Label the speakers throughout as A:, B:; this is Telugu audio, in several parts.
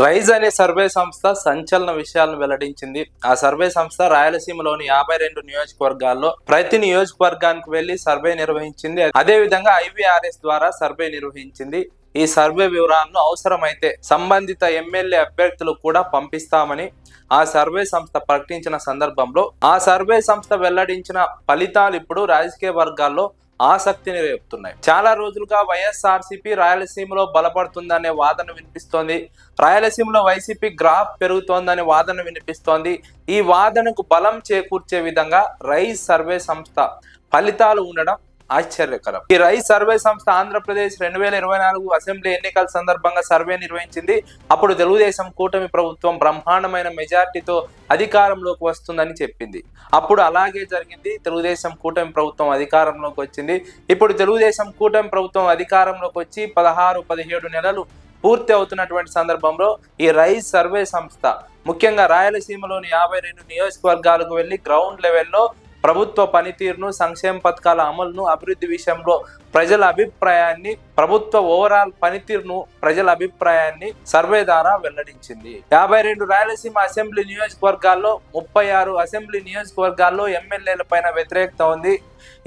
A: రైజ్ అనే సర్వే సంస్థ సంచలన విషయాలను వెల్లడించింది. ఆ సర్వే సంస్థ రాయలసీమలోని యాభై రెండు నియోజకవర్గాల్లో ప్రతి నియోజకవర్గానికి వెళ్ళి సర్వే నిర్వహించింది. అదే విధంగా ఐవీఆర్ఎస్ ద్వారా సర్వే నిర్వహించింది. ఈ సర్వే వివరాలను అవసరమైతే సంబంధిత ఎమ్మెల్యే అభ్యర్థులు కూడా పంపిస్తామని ఆ సర్వే సంస్థ ప్రకటించిన సందర్భంలో ఆ సర్వే సంస్థ వెల్లడించిన ఫలితాలు ఇప్పుడు రాజకీయ వర్గాల్లో ఆసక్తిని రేపుతున్నాయి. చాలా రోజులుగా వైఎస్ఆర్సీపీ రాయలసీమలో బలపడుతుందనే వాదన వినిపిస్తోంది. రాయలసీమలో వైసీపీ గ్రాఫ్ పెరుగుతోందనే వాదన వినిపిస్తోంది. ఈ వాదనకు బలం చేకూర్చే విధంగా రైస్ సర్వే సంస్థ ఫలితాలు ఉండడం ఆశ్చర్యకరం. ఈ రైస్ సర్వే సంస్థ ఆంధ్రప్రదేశ్ రెండు వేల ఇరవై నాలుగు అసెంబ్లీ ఎన్నికల సందర్భంగా సర్వే నిర్వహించింది. అప్పుడు తెలుగుదేశం కూటమి ప్రభుత్వం బ్రహ్మాండమైన మెజార్టీతో అధికారంలోకి వస్తుందని చెప్పింది. అప్పుడు అలాగే జరిగింది. తెలుగుదేశం కూటమి ప్రభుత్వం అధికారంలోకి వచ్చింది. ఇప్పుడు తెలుగుదేశం కూటమి ప్రభుత్వం అధికారంలోకి వచ్చి పదహారు పదిహేడు నెలలు పూర్తి అవుతున్నటువంటి సందర్భంలో ఈ రైస్ సర్వే సంస్థ ముఖ్యంగా రాయలసీమలోని యాభై రెండు నియోజకవర్గాలకు వెళ్ళి గ్రౌండ్ లెవెల్లో ప్రభుత్వ పనితీరును సంక్షేమ పథకాల అమలును అభివృద్ధి విషయంలో ప్రజల అభిప్రాయాన్ని ప్రభుత్వ ఓవరాల్ పనితీరును ప్రజల అభిప్రాయాన్ని సర్వే ద్వారా వెల్లడించింది. యాభై రెండు రాయలసీమ అసెంబ్లీ నియోజకవర్గాల్లో ముప్పై ఆరు అసెంబ్లీ నియోజకవర్గాల్లో ఎమ్మెల్యేల పైన వ్యతిరేకత ఉంది.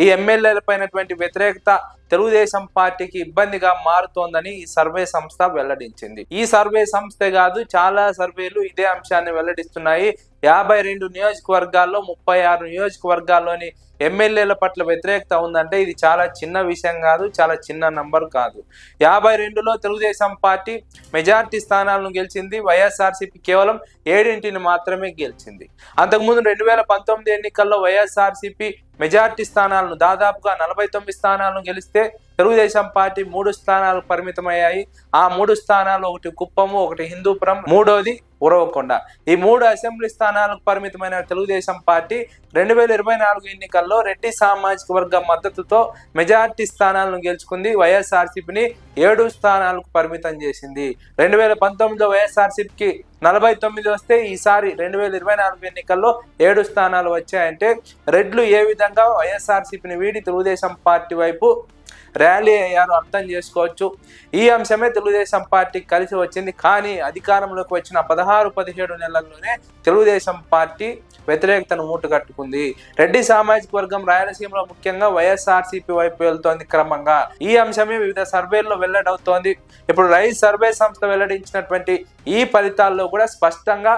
A: ఈ ఎమ్మెల్యేల పైనటువంటి వ్యతిరేకత తెలుగుదేశం పార్టీకి ఇబ్బందిగా మారుతోందని ఈ సర్వే సంస్థ వెల్లడించింది. ఈ సర్వే సంస్థే కాదు చాలా సర్వేలు ఇదే అంశాన్ని వెల్లడిస్తున్నాయి. యాభై రెండు నియోజకవర్గాల్లో ముప్పై ఆరు నియోజకవర్గాల్లోని ఎమ్మెల్యేల పట్ల వ్యతిరేకత ఉందంటే ఇది చాలా చిన్న విషయం కాదు చాలా చిన్న నంబర్ కాదు. యాభై రెండులో తెలుగుదేశం పార్టీ మెజార్టీ స్థానాలను గెలిచింది వైఎస్ఆర్సీపీ కేవలం ఏడింటిని మాత్రమే గెలిచింది. అంతకుముందు రెండు వేల పంతొమ్మిది ఎన్నికల్లో వైఎస్ఆర్సీపీ మెజార్టీ స్థానాలను దాదాపుగా నలభై తొమ్మిది స్థానాలను గెలిస్తే తెలుగుదేశం పార్టీ మూడు స్థానాలు పరిమితమయ్యాయి. ఆ మూడు స్థానాలు ఒకటి కుప్పము ఒకటి హిందూపురం మూడోది ఉరవకొండ. ఈ మూడు అసెంబ్లీ స్థానాలకు పరిమితమైన తెలుగుదేశం పార్టీ రెండు వేల ఇరవై నాలుగు ఎన్నికల్లో రెడ్డి సామాజిక వర్గం మద్దతుతో మెజార్టీ స్థానాలను గెలుచుకుంది. వైఎస్ఆర్సీపీని ఏడు స్థానాలకు పరిమితం చేసింది. రెండు వేల పంతొమ్మిదిలో వైఎస్ఆర్సీపీకి నలభై తొమ్మిది వస్తే ఈసారి రెండు వేల ఇరవై నాలుగు ఎన్నికల్లో ఏడు స్థానాలు వచ్చాయంటే రెడ్లు ఏ విధంగా వైఎస్ఆర్సీపీని వీడి తెలుగుదేశం పార్టీ వైపు ర్యాలీ అయ్యారు అర్థం చేసుకోవచ్చు. ఈ అంశమే తెలుగుదేశం పార్టీ కలిసి వచ్చింది. కానీ అధికారంలోకి వచ్చిన పదహారు పదిహేడు నెలల్లోనే తెలుగుదేశం పార్టీ వ్యతిరేకతను మూటగట్టుకుంది. రెడ్డి సామాజిక వర్గం రాయలసీమలో ముఖ్యంగా వైఎస్ఆర్సీపీ వైపు వెళ్తోంది క్రమంగా. ఈ అంశమే వివిధ సర్వేల్లో వెల్లడవుతోంది. ఇప్పుడు రైస్ సర్వే సంస్థ వెల్లడించినటువంటి ఈ ఫలితాల్లో కూడా స్పష్టంగా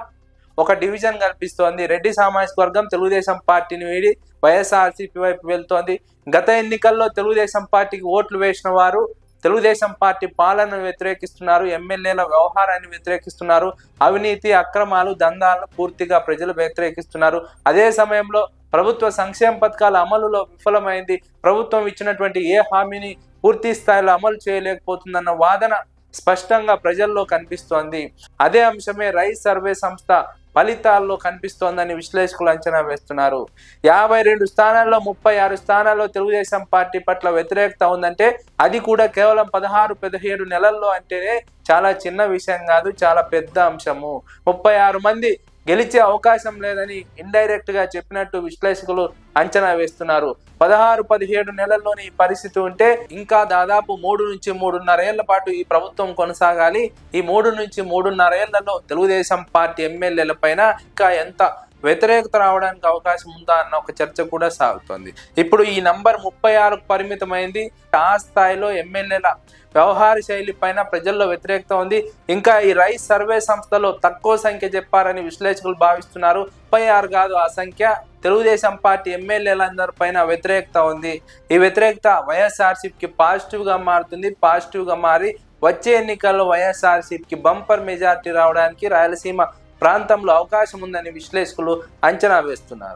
A: ఒక డివిజన్ కల్పిస్తోంది. రెడ్డి సామాజిక వర్గం తెలుగుదేశం పార్టీని వీడి వైఎస్ఆర్సీపీ వైపు వెళ్తోంది. గత ఎన్నికల్లో తెలుగుదేశం పార్టీకి ఓట్లు వేసిన వారు తెలుగుదేశం పార్టీ పాలనను వ్యతిరేకిస్తున్నారు. ఎమ్మెల్యేల వ్యవహారాన్ని వ్యతిరేకిస్తున్నారు. అవినీతి అక్రమాలు దందాలను పూర్తిగా ప్రజలు వ్యతిరేకిస్తున్నారు. అదే సమయంలో ప్రభుత్వ సంక్షేమ పథకాల అమలులో విఫలమైంది. ప్రభుత్వం ఇచ్చినటువంటి ఏ హామీని పూర్తి స్థాయిలో అమలు చేయలేకపోతుందన్న వాదన స్పష్టంగా ప్రజల్లో కనిపిస్తోంది. అదే అంశమే రైస్ సర్వే సంస్థ ఫలితాల్లో కనిపిస్తోందని విశ్లేషకులు అంచనా వేస్తున్నారు. యాభై రెండు స్థానాల్లో ముప్పై ఆరు స్థానాల్లో తెలుగుదేశం పార్టీ పట్ల వ్యతిరేకత ఉందంటే అది కూడా కేవలం పదహారు పదిహేడు నెలల్లో అంటేనే చాలా చిన్న విషయం కాదు చాలా పెద్ద అంశము. ముప్పై ఆరు మంది గెలిచే అవకాశం లేదని ఇండైరెక్ట్గా చెప్పినట్టు విశ్లేషకులు అంచనా వేస్తున్నారు. పదహారు పదిహేడు నెలల్లోని ఈ పరిస్థితి ఉంటే ఇంకా దాదాపు మూడు నుంచి మూడున్నర ఏళ్ళ పాటు ఈ ప్రభుత్వం కొనసాగాలి. ఈ మూడు నుంచి మూడున్నర ఏళ్ళలో తెలుగుదేశం పార్టీ ఎమ్మెల్యేల పైన ఇంకా ఎంత వ్యతిరేకత రావడానికి అవకాశం ఉందా అన్న ఒక చర్చ కూడా సాగుతోంది. ఇప్పుడు ఈ నంబర్ ముప్పై ఆరుకు పరిమితమైంది. ఆ స్థాయిలో ఎమ్మెల్యేల వ్యవహార శైలి పైన ప్రజల్లో వ్యతిరేకత ఉంది. ఇంకా ఈ రైస్ సర్వే సంస్థలో తక్కువ సంఖ్య చెప్పారని విశ్లేషకులు భావిస్తున్నారు. ముప్పై ఆరు కాదు ఆ సంఖ్య. తెలుగుదేశం పార్టీ ఎమ్మెల్యేలందరి పైన వ్యతిరేకత ఉంది. ఈ వ్యతిరేకత వైఎస్ఆర్సీపీకి పాజిటివ్గా మారుతుంది. పాజిటివ్గా మారి వచ్చే ఎన్నికల్లో వైఎస్ఆర్సీపీకి బంపర్ మెజార్టీ రావడానికి రాయలసీమ ప్రాంతంలో అవకాశం ఉందని విశ్లేషకులు అంచనా వేస్తున్నారు.